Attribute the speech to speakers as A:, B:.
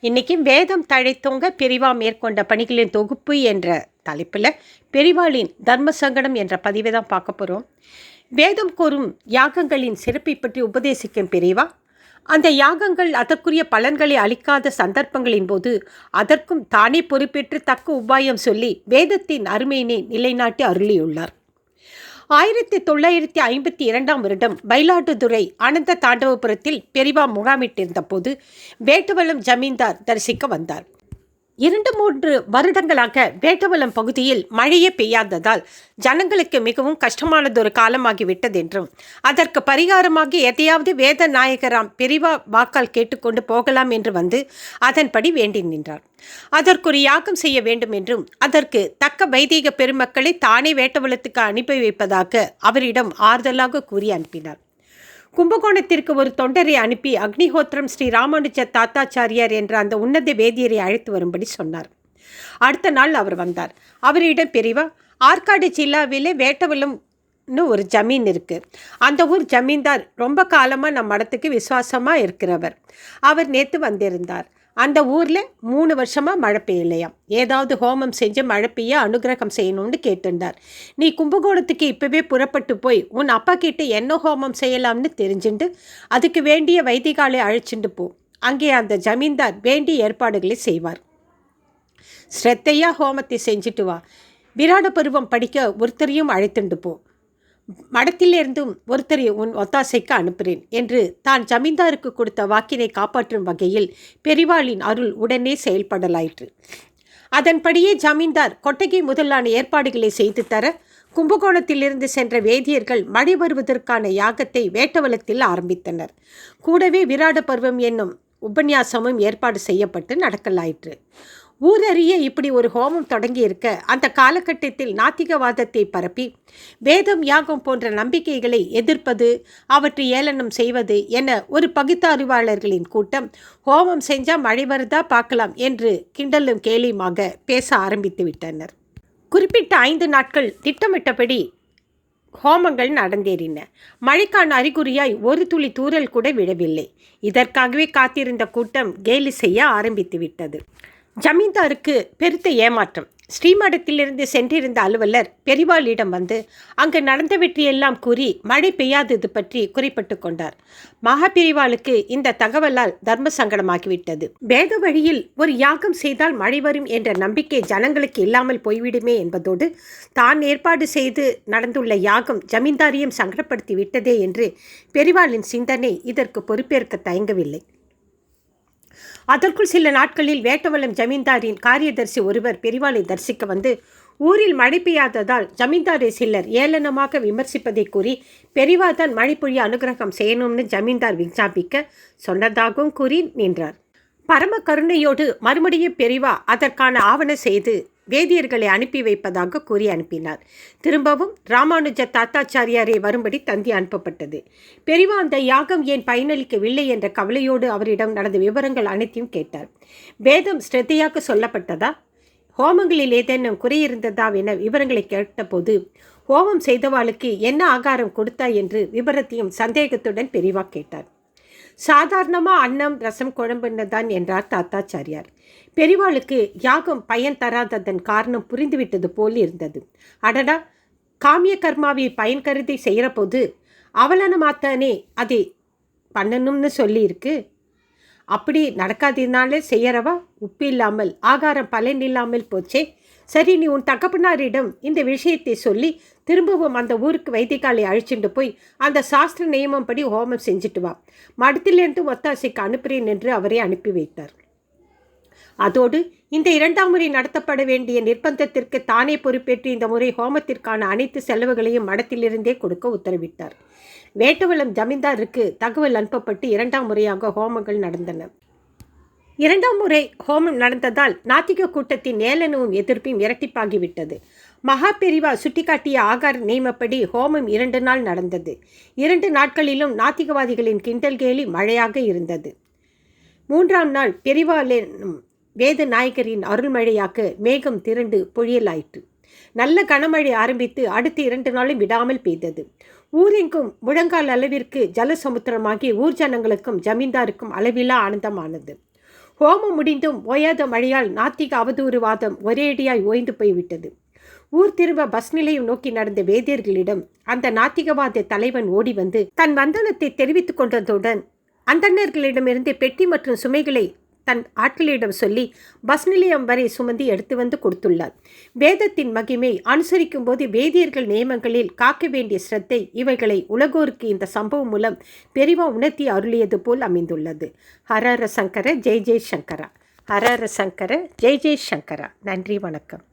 A: இன்னைக்கு வேதம் தழைத்தோங்க பெரிவா மேற்கொண்ட பணிகளின் தொகுப்பு என்ற தலைப்பில் பெரிவாளின் தர்ம சங்கடம் என்ற பதிவை தான் பார்க்க போகிறோம் வேதம் கூறும் யாகங்களின் சிறப்பை பற்றி உபதேசிக்கும் பெரிவா அந்த யாகங்கள் அதற்குரிய பலன்களை அளிக்காத சந்தர்ப்பங்களின் போது அதற்கும் தானே பொறுப்பேற்று தக்க உபாயம் சொல்லி வேதத்தின் அருமையினை நிலைநாட்டி அருளியுள்ளார். ஆயிரத்தி தொள்ளாயிரத்தி ஐம்பத்தி இரண்டாம் வருடம் மயிலாடுதுறை அனந்த தாண்டவபுரத்தில் பெரிவா முகாமிட்டிருந்த போது வேட்டுவலம் ஜமீன்தார் தரிசிக்க வந்தார். இரண்டு மூன்று வருடங்களாக வேட்டவலம் பகுதியில் மழையே பெய்யாததால் ஜனங்களுக்கு மிகவும் கஷ்டமானதொரு காலமாகிவிட்டது என்றும் அதற்கு பரிகாரமாக எதையாவது வேத நாயகராம் பெரிவா வாக்கால் கேட்டுக்கொண்டு போகலாம் என்று வந்து அதன்படி வேண்டி நின்றார். அதற்கொரு யாகம் செய்ய வேண்டும் என்றும் அதற்கு தக்க வைதீக பெருமக்களை தானே வேட்டவலத்துக்கு அனுப்பி வைப்பதாக அவரிடம் ஆறுதலாக கூறி அனுப்பினார். கும்பகோணத்திற்கு ஒரு தொண்டரை அனுப்பி அக்னிஹோத்திரம் ஸ்ரீ ராமானுஜ தாத்தாச்சாரியார் என்ற அந்த உன்னத வேதியரை அழைத்து வரும்படி சொன்னார். அடுத்த நாள் அவர் வந்தார். அவரிடம் பெரியவா ஆற்காடு ஜில்லாவிலே வேட்டவலம்னு ஒரு ஜமீன் இருக்குது அந்த ஊர் ஜமீன்தார் ரொம்ப காலமாக நம் மடத்துக்கு விசுவாசமாக இருக்கிறவர். அவர் நேற்று வந்திருந்தார். அந்த ஊரில் மூணு வருஷமாக மழை பெய்யலையாம். ஏதாவது ஹோமம் செஞ்சு மழை பெய்ய அனுகிரகம் செய்யணும்னு கேட்டிருந்தார். நீ கும்பகோணத்துக்கு இப்போவே புறப்பட்டு போய் உன் அப்பா கிட்ட என்ன ஹோமம் செய்யலாம்னு தெரிஞ்சுண்டு அதுக்கு வேண்டிய வைதிகாலை அழைச்சிட்டு போ. அங்கே அந்த ஜமீன்தார் வேண்டிய ஏற்பாடுகளை செய்வார். ஸ்ரத்தையா ஹோமத்தை செஞ்சுட்டு வா. விராட பருவம் படிக்க ஒருத்தரையும் அழைத்துண்டு போ. மடத்திலிருந்தும் ஒருத்தரை உன் ஒத்தாசைக்கு அனுப்புகிறேன் என்று தான் ஜமீன்தாருக்கு கொடுத்த வாக்கினை காப்பாற்றும் வகையில் பெரிவாளின் அருள் உடனே செயல்படலாயிற்று. அதன்படியே ஜமீன்தார் கொட்டகை முதலான ஏற்பாடுகளை செய்து தர கும்பகோணத்திலிருந்து சென்ற வேதியர்கள் மழை வருவதற்கான யாகத்தை வேட்டவலத்தில் ஆரம்பித்தனர். கூடவே விராட பருவம் என்னும் உபன்யாசமும் ஏற்பாடு செய்யப்பட்டு நடக்கலாயிற்று. ஊரறிய இப்படி ஒரு ஹோமம் தொடங்கியிருக்க அந்த காலகட்டத்தில் நாத்திகவாதத்தை பரப்பி வேதம் யாகம் போன்ற நம்பிக்கைகளை எதிர்ப்பது அவற்றை ஏளனம் செய்வது என ஒரு பகுத்தறிவாளர்களின் கூட்டம் ஹோமம் செஞ்சால் மழை வருதா பார்க்கலாம் என்று கிண்டலும் கேலியுமாக பேச ஆரம்பித்து விட்டனர். குறிப்பிட்ட ஐந்து நாட்கள் திட்டமிட்டபடி ஹோமங்கள் நடந்தேறின. மழைக்கான அறிகுறியாய் ஒரு துளி தூறல் கூட விடவில்லை இதற்காகவே காத்திருந்த கூட்டம் கேலி செய்ய ஆரம்பித்து விட்டது. ஜமீன்தாருக்கு பெருத்த ஏமாற்றம். ஸ்ரீமடத்திலிருந்து சென்றிருந்த அலுவலர் பெரிவாளிடம் வந்து அங்கு நடந்தவற்றையெல்லாம் கூறி மழை பெய்யாதது பற்றி குறிப்பிட்டு கொண்டார். மகாபெரிவாளுக்கு இந்த தகவலால் தர்ம சங்கடமாகிவிட்டது. வேத வழியில் ஒரு யாகம் செய்தால் மழை வரும் என்ற நம்பிக்கை ஜனங்களுக்கு இல்லாமல் போய்விடுமே என்பதோடு தான் ஏற்பாடு செய்து நடந்துள்ள யாகம் ஜமீன்தாரியம் சங்கடப்படுத்தி விட்டதே என்று பெரிவாளின் சிந்தனை இதற்கு பொறுப்பேற்க தயங்கவில்லை. அதற்குள் சில நாட்களில் வேட்டவலம் ஜமீன்தாரின் காரியதர்சி ஒருவர் பெரிவாளை தரிசிக்க வந்து ஊரில் மழை பெய்யாததால் ஜமீன்தாரை சிலர் ஏளனமாக விமர்சிப்பதை கூறி பெரிவா தான் மழை பொழிய அனுகிரகம் செய்யணும்னு ஜமீன்தார் விஞ்ஞாபிக்க சொன்னதாகவும் கூறி நின்றார். பரம கருணையோடு மறுபடியும் பெரிவா அதற்கான ஆவண செய்து வேதியர்களை அனுப்பி வைப்பதாக கூறி அனுப்பினார். திரும்பவும் ராமானுஜ தாத்தாச்சாரியாரை வரும்படி தந்தி அனுப்பப்பட்டது. பெரிவா அந்த யாகம் ஏன் பயனளிக்கவில்லை என்ற கவலையோடு அவரிடம் நடந்த விவரங்கள் அனைத்தையும் கேட்டார். வேதம் ஸ்ரத்தையாக சொல்லப்பட்டதா? ஹோமங்களில் ஏதேனும் குறையிருந்ததா என விவரங்களை கேட்டபோது ஹோமம் செய்தவாளுக்கு என்ன ஆகாரம் கொடுத்தா என்று விவரத்தையும் சந்தேகத்துடன் பெரிவா கேட்டார். சாதாரணமாக அன்னம் ரசம் குழம்புன்னு தான் என்றார் தாத்தாச்சாரியார். பெரிவாளுக்கு யாகம் பயன் தராததன் காரணம் புரிந்துவிட்டது போல் இருந்தது. அடடா! காமிய கர்மாவை பயன் கருதி செய்கிற போது அவலனமாத்தானே அதை பண்ணணும்னு சொல்லியிருக்கு. அப்படி நடக்காதனாலே செய்யறவா? உப்பு இல்லாமல் ஆகாரம் பலன் இல்லாமல் போச்சே. சரி நீ உன் தகப்பனாரிடம் இந்த விஷயத்தை சொல்லி திரும்பவும் அந்த ஊருக்கு வைத்தியகாலை அழிச்சுட்டு போய் அந்த சாஸ்திர நியமம் படி ஹோமம் செஞ்சுட்டு வா. மடத்திலிருந்து ஒத்தாசைக்கு அனுப்புகிறேன் என்று அவரை அனுப்பி வைத்தார். அதோடு இந்த இரண்டாம் முறை நடத்தப்பட வேண்டிய நிர்பந்தத்திற்கு தானே பொறுப்பேற்று இந்த முறை ஹோமத்திற்கான அனைத்து செலவுகளையும் மடத்திலிருந்தே கொடுக்க உத்தரவிட்டார். வேட்டவளம் ஜமீன்தாருக்கு தகவல் அனுப்பப்பட்டு இரண்டாம் முறையாக ஹோமங்கள் நடந்தன. இரண்டாம் முறை ஹோமம் நடந்ததால் நாத்திக கூட்டத்தின் ஏளனமும் எதிர்ப்பும் இரட்டிப்பாகிவிட்டது. மகா பெரிவா சுட்டிக்காட்டிய ஆகார் நியமப்படி ஹோமம் இரண்டு நாள் நடந்தது. இரண்டு நாட்களிலும் நாத்திகவாதிகளின் கிண்டல் கேலி மழையாக இருந்தது. மூன்றாம் நாள் பெரிவாலின் வேத நாயகரின் அருள்மழையாக்க மேகம் திரண்டு பொழியலாயிற்று நல்ல கனமழை ஆரம்பித்து அடுத்த இரண்டு நாளும் விடாமல் பெய்தது. ஊரெங்கும் முழங்கால் அளவிற்கு ஜலசமுத்திரமாகி ஊர் ஜனங்களுக்கும் ஜமீன்தாருக்கும் அளவிலா ஆனந்தமானது. ஹோமம் முடிந்தும் ஓயாத மழையால் நாத்திக அவதூறுவாதம் ஒரேடியாய் ஓய்ந்து போய்விட்டது. ஊர் திரும்ப பஸ் நிலையம் நோக்கி நடந்த வேதியர்களிடம் அந்த நாத்திகவாத தலைவன் ஓடி வந்து தன் வந்தனத்தை தெரிவித்துக் கொண்டதுடன் அந்தணர்களிடமிருந்து பெட்டி மற்றும் சுமைகளை தன் ஆட்களிடம் சொல்லி பஸ் நிலையம் வரை சுமந்து எடுத்து வந்து கொடுத்துள்ளார். வேதத்தின் மகிமை அனுசரிக்கும் போது வேதியர்கள் நியமங்களில் காக்க வேண்டிய சிரத்தை இவைகளை உலகோருக்கு இந்த சம்பவம் மூலம் பெரிவா உணர்த்தி அருளியது போல் அமைந்துள்ளது. ஹரர சங்கர ஜெய் ஜெய் சங்கரா. ஹரர சங்கர ஜெய் ஜெய் சங்கரா. நன்றி வணக்கம்.